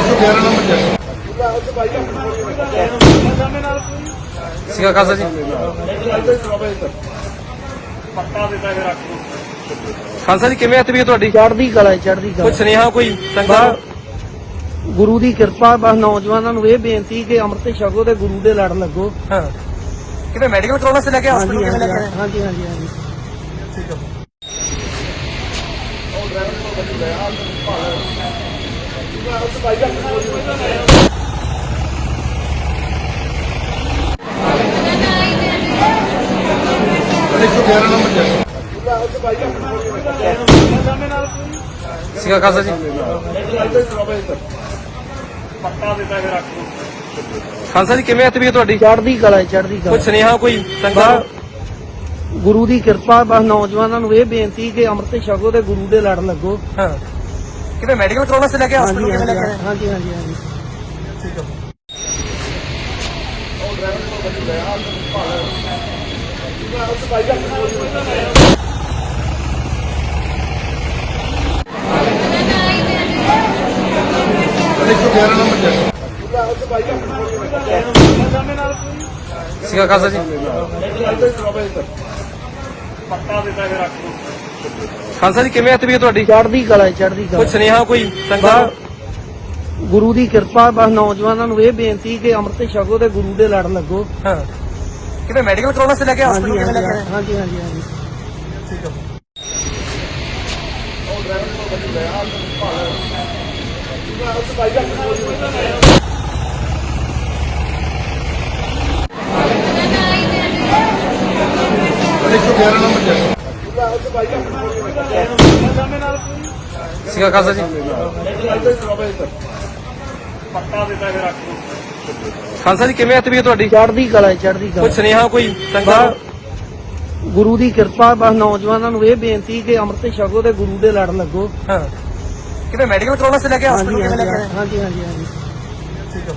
11 number ਚੱਕ ਸਿਕਾ ਖਾਲਸਾ ਜੀ। ਖਾਲਸਾ ਜੀ ਕਿਵੇਂ ਆ ਤਬੀਅਤ ਤੁਹਾਡੀ? ਚੜ੍ਹਦੀ ਕਲਾ ਹੈ, ਚੜ੍ਹਦੀ ਕੋਈ ਕਲਾ ਸੁਨੇਹਾ ਕੋਈ ਸੰਗਤ ਬਸ ਗੁਰੂ ਦੀ ਕਿਰਪਾ ਬਸ ਨੌਜਵਾਨਾਂ ਨੂੰ ਇਹ ਬੇਨਤੀ ਕਿ ਅੰਮ੍ਰਿਤ ਛਕੋ ਤੇ ਗੁਰੂ ਦੇ ਲੜ ਲੱਗੋ। ਹਾਂ। ਕਿਵੇਂ ਮੈਡੀਕਲ ਕਰਾਉਣਾ ਸੀ ਲੈ ਕੇ ਹਾਂਜੀ ਹਸਪੀਟਲ ਕਿਵੇਂ ਲੈ ਕੇ ਆਏ? ਹਾਂਜੀ ਹਾਂਜੀ ਹਾਂਜੀ ਇੱਕ ਸੌ 11 ਨੰਬਰ ਚੱਕ ਸਿਕਾ ਖਾਲਸਾ ਜੀ। ਖਾਲਸਾ ਜੀ ਕਿਵੇਂ ਤੁਹਾਡੀ? ਚੜ੍ਹਦੀ ਕਲਾ ਹੈ, ਚੜ੍ਹਦੀ ਕੋਈ ਕਲਾ ਸੁਨੇਹਾ ਕੋਈ ਸੰਗਤ? ਗੁਰੂ ਦੀ ਕਿਰਪਾ ਬਸ ਨੌਜਵਾਨਾਂ ਨੂੰ ਇਹ ਬੇਨਤੀ ਕਿ ਅੰਮ੍ਰਿਤ ਛਕੋ ਤੇ ਗੁਰੂ ਦੇ ਲੜ ਲੱਗੋ। ਹਾਂ। ਕਿਵੇਂ ਮੈਡੀਕਲ ਕਰਾਉਣਾ ਸੀ ਲੈ ਕੇ ਹਾਂਜੀ ਹਸਪੀਟਲ ਕਿਵੇਂ ਲੈ ਕੇ ਆਏ? ਹਾਂਜੀ ਹਾਂਜੀ ਹਾਂਜੀ ਇੱਕ ਸੌ 11 ਨੰਬਰ ਚੱਕ ਸਿਕਾ ਖਾਲਸਾ ਜੀ ਖਾਲਸਾ ਜੀ ਕਿਵੇਂ ਤਬੀਅਤ ਤੁਹਾਡੀ? ਚੜ੍ਹਦੀ ਕਲਾ ਚੜ੍ਹਦੀ ਕੋਈ ਕਲਾ ਸੁਨੇਹਾ ਕੋਈ ਸੰਗਤ ਗੁਰੂ ਦੀ ਕਿਰਪਾ ਬਸ ਨੌਜਵਾਨਾਂ ਨੂੰ ਇਹ ਬੇਨਤੀ ਕਿ ਅੰਮ੍ਰਿਤ ਛਕੋ ਤੇ ਗੁਰੂ ਦੇ ਲੜ ਲੱਗੋ। ਹਾਂ। ਕਿਵੇਂ ਮੈਡੀਕਲ ਕਰਾਉਣਾ ਸੀ ਲੈ ਕੇ ਹਾਂਜੀ ਹਸਪੀਟਲ ਕਿਵੇਂ ਲੈ ਕੇ ਆਏ? ਹਾਂਜੀ ਹਾਂਜੀ ਹਾਂਜੀ। ਇੱਕ ਸੌ 11 ਨੰਬਰ ਚੱਕ ਸਿਕਾ ਖਾਲਸਾ ਜੀ। ਖਾਲਸਾ ਜੀ ਕਿਵੇਂ ਤਬੀਅਤ ਤੁਹਾਡੀ? ਚੜ੍ਹਦੀ ਕਲਾ ਹੈ, ਚੜ੍ਹਦੀ ਕੋਈ ਕਲਾ ਸੁਨੇਹਾ ਕੋਈ ਸੰਗਤ ਬਸ ਗੁਰੂ ਦੀ ਕਿਰਪਾ ਬਸ ਨੌਜਵਾਨਾਂ ਨੂੰ ਇਹ ਬੇਨਤੀ ਕਿ ਅੰਮ੍ਰਿਤ ਛਕੋ ਤੇ ਗੁਰੂ ਦੇ ਲੜ ਲੱਗੋ। ਹਾਂ। ਕਿਵੇਂ ਮੈਡੀਕਲ ਕਰਾਉਣਾ ਸੀ ਲੈ ਕੇ ਹਾਂਜੀ ਹਸਪੀਟਲ ਕਿਵੇਂ ਲੈ ਕੇ ਆਏ? ਹਾਂਜੀ ਹਾਂਜੀ ਹਾਂਜੀ ਇੱਕ ਸੌ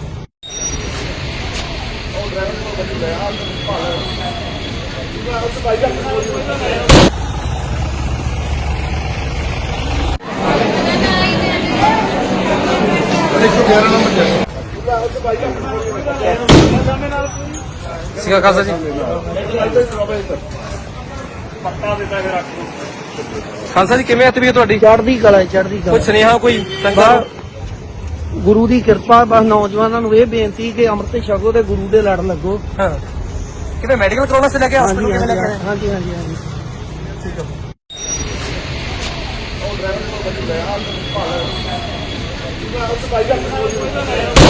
11 ਨੰਬਰ ਚੱਕ ਸਿਕਾ ਖਾਲਸਾ ਜੀ। ਖਾਲਸਾ ਜੀ ਕਿਵੇਂ ਤਬੀਅਤ ਤੁਹਾਡੀ? ਚੜ੍ਹਦੀ ਕਲਾ ਚੜ੍ਹਦੀ ਕੋਈ ਕਲਾ ਸੁਨੇਹਾ ਕੋਈ ਸੰਗਤ ਗੁਰੂ ਦੀ ਕਿਰਪਾ ਬਸ ਨੌਜਵਾਨਾਂ ਨੂੰ ਇਹ ਬੇਨਤੀ ਕਿ ਅੰਮ੍ਰਿਤ ਛਕੋ ਤੇ ਗੁਰੂ ਦੇ ਲੜ ਲੱਗੋ। ਹਾਂ। ਕਿਵੇਂ ਮੈਡੀਕਲ ਕਰਾਉਣਾ ਸੀ ਲੈ ਕੇ ਹਾਂਜੀ ਹਸਪੀਟਲ ਕਿਵੇਂ ਲੈ ਕੇ ਆਏ? ਹਾਂਜੀ ਹਾਂਜੀ ਹਾਂਜੀ। じゃあ。